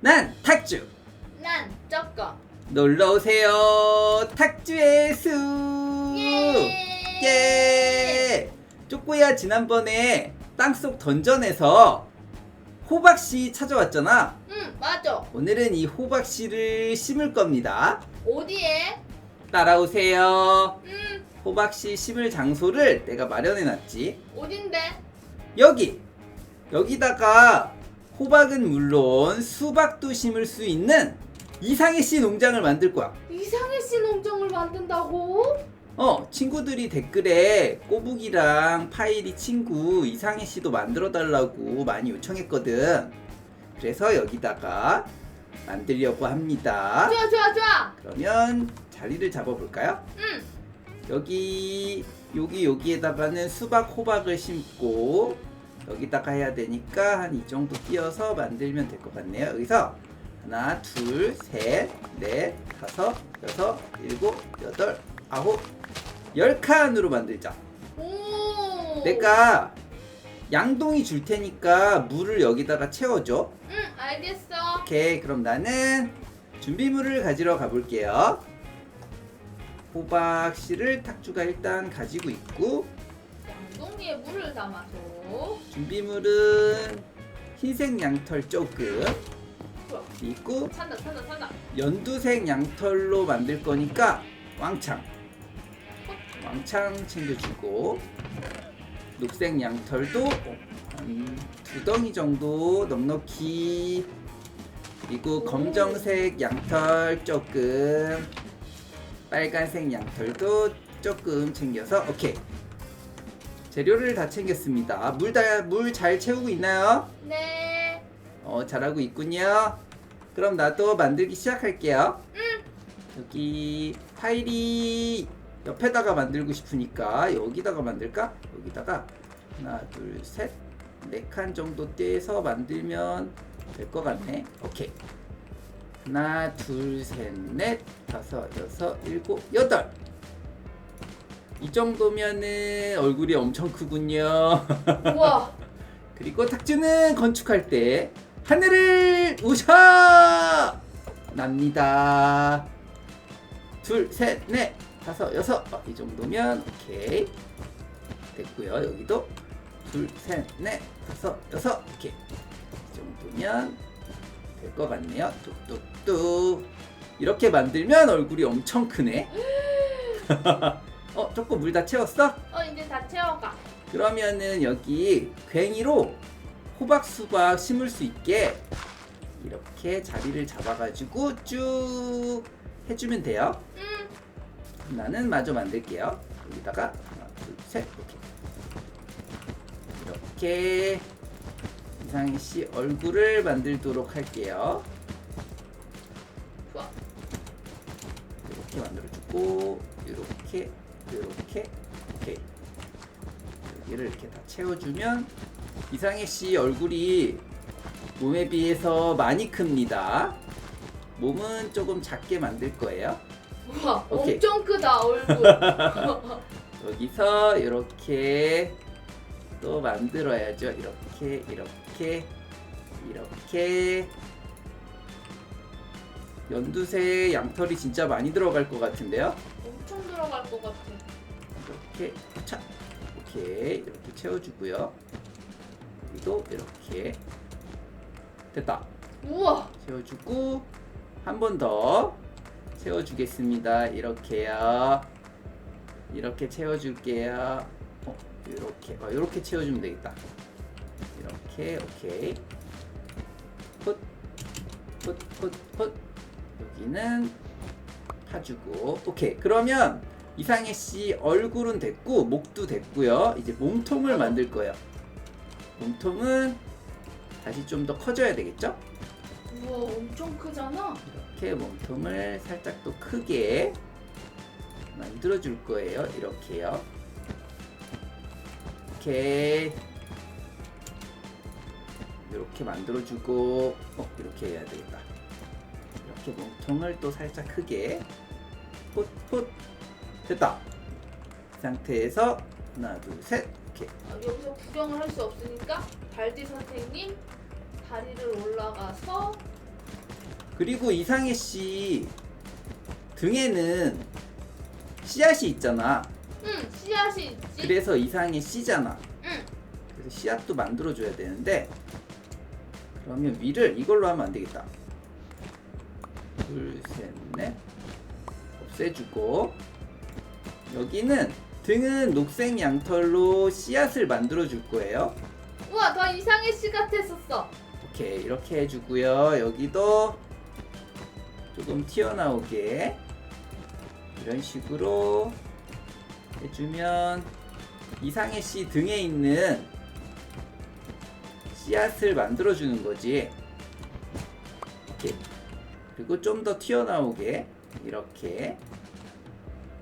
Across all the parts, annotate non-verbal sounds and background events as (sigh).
난 탁주 난 쪼꼬. 놀러 오세요 탁주의 수 예. 예! 쪼꼬야 지난번에 땅속 던전에서 호박씨 찾아왔잖아 응, 맞아. 오늘은 이 호박씨를 심을 겁니다 어디에? 따라오세요 응, 호박씨 심을 장소를 내가 마련해놨지 어딘데? 여기 여기다가 호박은 물론 수박도 심을 수 있는 이상해 씨 농장을 만들 거야. 이상해 씨 농장을 만든다고? 어 친구들이 댓글에 꼬북이랑 파일이 친구 이상해 씨도 만들어 달라고 많이 요청했거든. 그래서 여기다가 만들려고 합니다. 좋아, 좋아, 좋아. 그러면 자리를 잡아볼까요? 응, 여기 여기 여기에다가는 수박 호박을 심고 여기다가 해야 되니까 한 이 정도 띄어서 만들면 될 것 같네요. 여기서 하나, 둘, 셋, 넷, 다섯, 여섯, 일곱, 여덟, 아홉, 열 칸으로 만들자. 오. 내가 양동이 줄 테니까 물을 여기다가 채워줘. 응, 알겠어. 오케이, 그럼 나는 준비물을 가지러 가볼게요. 호박 씨를 탁주가 일단 가지고 있고 물을 담아서. 준비물은 흰색 양털 조금. 좋아. 있고 찬다, 찬다, 찬다. 연두색 양털로 만들 거니까 왕창. 왕창 챙겨주고 녹색 양털도 한두 덩이 정도 넉넉히. 그리고 검정색 양털 조금. 빨간색 양털도 조금 챙겨서 오케이 재료를 다 챙겼습니다 물 다 물 잘 채우고 있나요? 네. 어, 잘하고 있군요. 그럼 나도 만들기 시작할게요. 응. 여기 파일이 옆에다가 만들고 싶으니까 여기다가 만들까? 여기다가 하나, 둘, 셋, 네 칸 정도 떼서 만들면 될 것 같네. 오케이. 하나, 둘, 셋, 넷, 다섯, 여섯, 일곱, 여덟. 이 정도면은 얼굴이 엄청 크군요. (laughs) 우와. 그리고 탁주는 건축할 때 하늘을 우셔 납니다. 둘, 셋, 넷, 다섯, 여섯. 어, 이 정도면 오케이 됐고요. 여기도 둘, 셋, 넷, 다섯, 여섯. 오케이 이 정도면 될 것 같네요. 뚝뚝뚝 이렇게 만들면 얼굴이 엄청 크네. (gasps) (laughs) 어, 조금 물다 채웠어? 어, 이제 다 채워가. 그러면은 여기 괭이로 호박 수박 심을 수 있게 이렇게 자리를 잡아가지고 쭉 해주면 돼요. 응. 나는 마저 만들게요. 여기다가 하나, 둘, 셋 이렇게 이렇게 이상희 씨 얼굴을 만들도록 할게요. 좋아. 이렇게 만들어주고 이렇게 이렇게 오케이 여기를 이렇게 다 채워주면 이상해 씨 얼굴이 몸에 비해서 많이 큽니다. 몸은 조금 작게 만들 거예요. 우와, 오케이. 엄청 크다, 얼굴. (laughs) 여기서 이렇게 또 만들어야죠. 이렇게 이렇게 이렇게 연두색 양털이 진짜 많이 들어갈 것 같은데요. 엄청 들어갈 것 같아. 이렇게 차 오케이 이렇게 채워주고요. 여기도 이렇게 됐다. 우와. 채워주고 한 번 더 채워주겠습니다. 이렇게요. 이렇게 채워줄게요. 어, 이렇게 어, 이렇게 채워주면 되겠다. 이렇게 오케이. 훗훗훗훗 여기는 파주고 오케이. 그러면 이상해 씨 얼굴은 됐고 목도 됐고요. 이제 몸통을 만들 거예요. 몸통은 다시 좀 더 커져야 되겠죠? 우와, 엄청 크잖아. 이렇게 몸통을 살짝 또 크게 만들어 줄 거예요. 이렇게요. 이렇게 이렇게 만들어 주고 어 이렇게 해야 되겠다. 이렇게 몸통을 또 살짝 크게 풋풋 됐다. 이 상태에서 하나 둘 셋 이렇게 아, 여기서 구경을 할 수 없으니까 발디 선생님 다리를 올라가서 그리고 이상해 씨 등에는 씨앗이 있잖아. 응, 씨앗이 있지. 그래서 이상해 씨잖아. 응. 그래서 씨앗도 만들어줘야 되는데 그러면 위를 이걸로 하면 안 되겠다. 둘, 셋, 넷 없애주고 여기는 등은 녹색 양털로 씨앗을 만들어 줄 거예요. 우와, 더 이상해 씨 같았었어. 오케이 이렇게 해주고요. 여기도 조금 튀어나오게 이런 식으로 해주면 이상해 씨 등에 있는 씨앗을 만들어 주는 거지. 오케이. 그리고 좀 더 튀어나오게 이렇게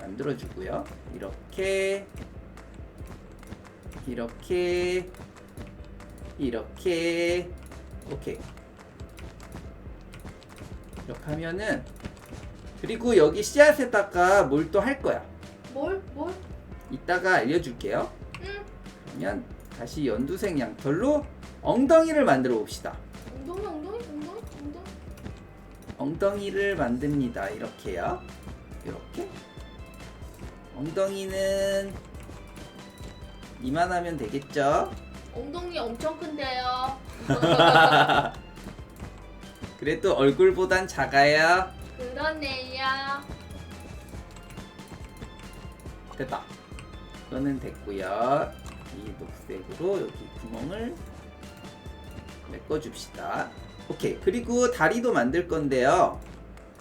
만들어 주고요. 이렇게 이렇게 이렇게 오케이 이렇게 하면은 그리고 여기 씨앗에다가 뭘 또 할 거야 뭘? 뭘? 이따가 알려줄게요 응. 그러면 다시 연두색 양털로 엉덩이를 만들어 봅시다 엉덩이, 엉덩이, 엉덩이, 엉덩이. 엉덩이를 만듭니다 이렇게요 이렇게 엉덩이는 이만하면 되겠죠 엉덩이 엄청 큰데요. (laughs) 그래도 얼굴보단 작아요 그러네요. 됐다. 이거는 됐고요. 이 녹색으로 여기 구멍을 메꿔줍시다. 오케이. 그리고 다리도 만들 건데요.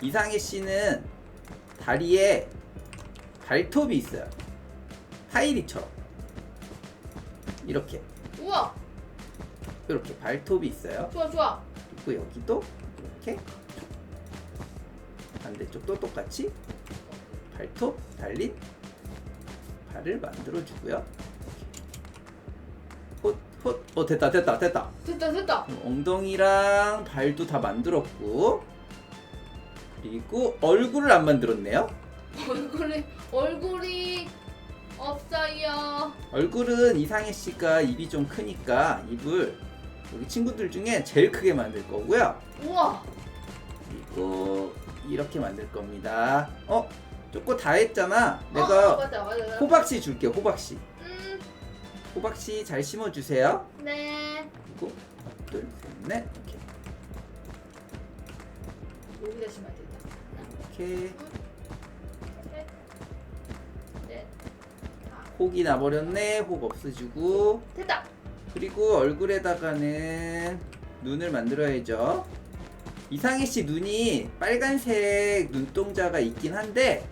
이상해 씨는 다리에 발톱이 있어요. 하이리처럼. 이렇게. 우와, 이렇게 발톱이 있어요. 좋아, 좋아. 그리고 여기도 이렇게 반대쪽도 똑같이 발톱 달린 발을 만들어 주고요. 헛 헛 어 됐다 됐다 됐다. 됐다, 됐다. 엉덩이랑 발도 다 만들었고 그리고 얼굴을 안 만들었네요. 얼굴이, 얼굴이 없어요. 얼굴은 이상해 씨가 입이 좀 크니까 입을 여기 친구들 중에 제일 크게 만들 거고요. 우와, 그리고 이렇게 만들 겁니다. 어? 쪼꼬 다 했잖아. 어, 내가 어, 맞아, 맞아. 맞아. 호박씨 줄게. 호박씨. 음, 호박씨 잘 심어 주세요. 네. 그리고 하나, 둘, 셋, 넷. 이렇게. 여기다 심어야 되겠다. 이렇게 혹이 나버렸네. 혹 없애주고 됐다. 그리고 얼굴에다가는 눈을 만들어야죠. 이상희 씨 눈이 빨간색 눈동자가 있긴 한데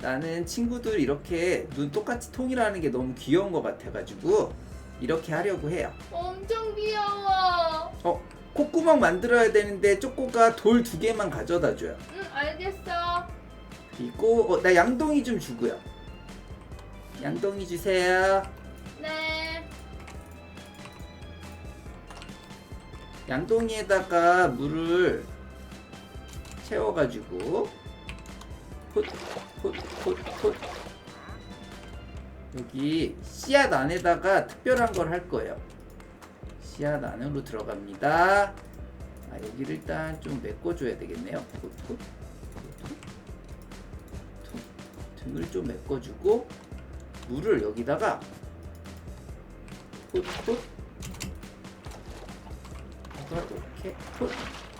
나는 친구들 이렇게 눈 똑같이 통일하는 게 너무 귀여운 것 같아가지고 이렇게 하려고 해요. 엄청 귀여워. 어, 콧구멍 만들어야 되는데 쪼꼬가 돌 두 개만 가져다 줘요. 응, 알겠어. 그리고 어, 나 양동이 좀 주고요. 양동이 주세요. 네. 양동이에다가 물을 채워가지고 콧콧콧콧콧 여기 씨앗 안에다가 특별한 걸 할 거예요. 씨앗 안으로 들어갑니다. 아 여기를 일단 좀 메꿔줘야 되겠네요. 콧콧 등을 좀 메꿔주고 물을 여기다가 콧콧 이렇게 콧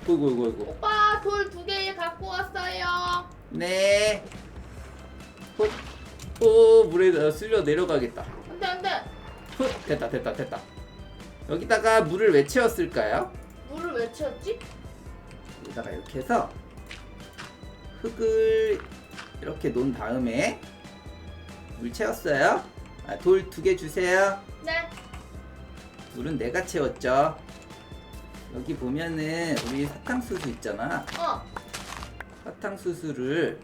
어이구 어이구 어이구 오빠 돌 두 개 갖고 왔어요. 네. 훗. 오, 물에 쓸려 내려가겠다. 안돼 안돼. 훗. 됐다, 됐다, 됐다. 여기다가 물을 왜 채웠을까요? 물을 왜 채웠지? 여기다가 이렇게 해서 흙을 이렇게 놓은 다음에 물 채웠어요. 아, 돌 두 개 주세요. 네. 물은 내가 채웠죠. 여기 보면은 우리 사탕수수 있잖아. 어. 사탕수수를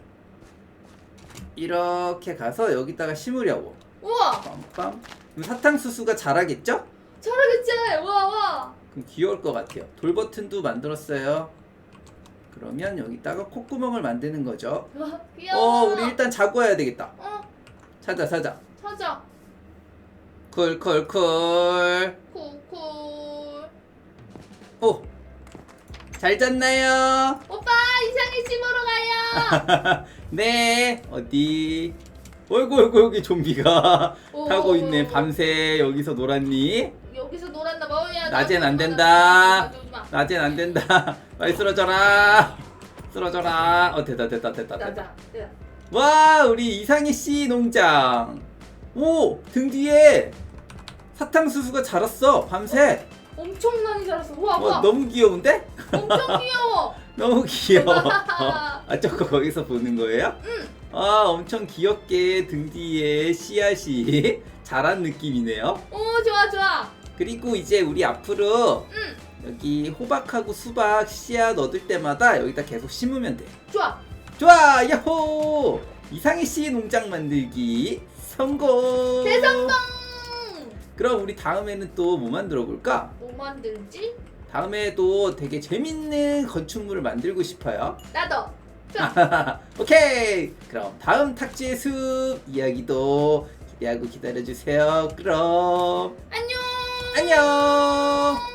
이렇게 가서 여기다가 심으려고. 우와. 빰빰. 그럼 사탕수수가 자라겠죠? 잘하겠지. 와 와. 그럼 귀여울 것 같아요. 돌 버튼도 만들었어요. 그러면 여기다가 콧구멍을 만드는 거죠. 와 귀여워. 어, 우리 일단 자고 와야 되겠다. 어 찾아, 찾아. 찾아. 쿨쿨. 쿨 쿨쿨. 오. 잘 잤나요? 오빠 이상해 집 보러 가요. (laughs) 네 어디? 어이구 어이구 여기 좀비가 오. 타고 있네 밤새 여기서 놀았니? 여기서 놀았나 봐. 야, 낮엔 나안좀 된다. 낮엔 안 된다 (laughs) 빨리 쓰러져라 쓰러져라 어 됐다 됐다 됐다 됐다 나자. 야. 와 우리 이상희 씨 농장 오 등 뒤에 사탕수수가 자랐어 밤새 엄청 많이 자랐어. 우와 와 우와. 너무 귀여운데? 엄청 귀여워. (laughs) 너무 귀여워 어, (laughs) 아 저거 거기서 보는 거예요? 응. 아 엄청 귀엽게 등 뒤에 씨앗이 (laughs) 자란 느낌이네요 오 좋아 좋아. 그리고 이제 우리 앞으로 응. 여기 호박하고 수박 씨앗 얻을 때마다 여기다 계속 심으면 돼 좋아. 좋아 야호 이상희 씨 농장 만들기 성공 대성공. 그럼 우리 다음에는 또 뭐 만들어 볼까? 뭐 만들지? 다음에도 되게 재밌는 건축물을 만들고 싶어요. 나도. (laughs) 오케이. 그럼 다음 탁지의 숲 이야기도 기대하고 기다려 주세요. 그럼 안녕. 안녕.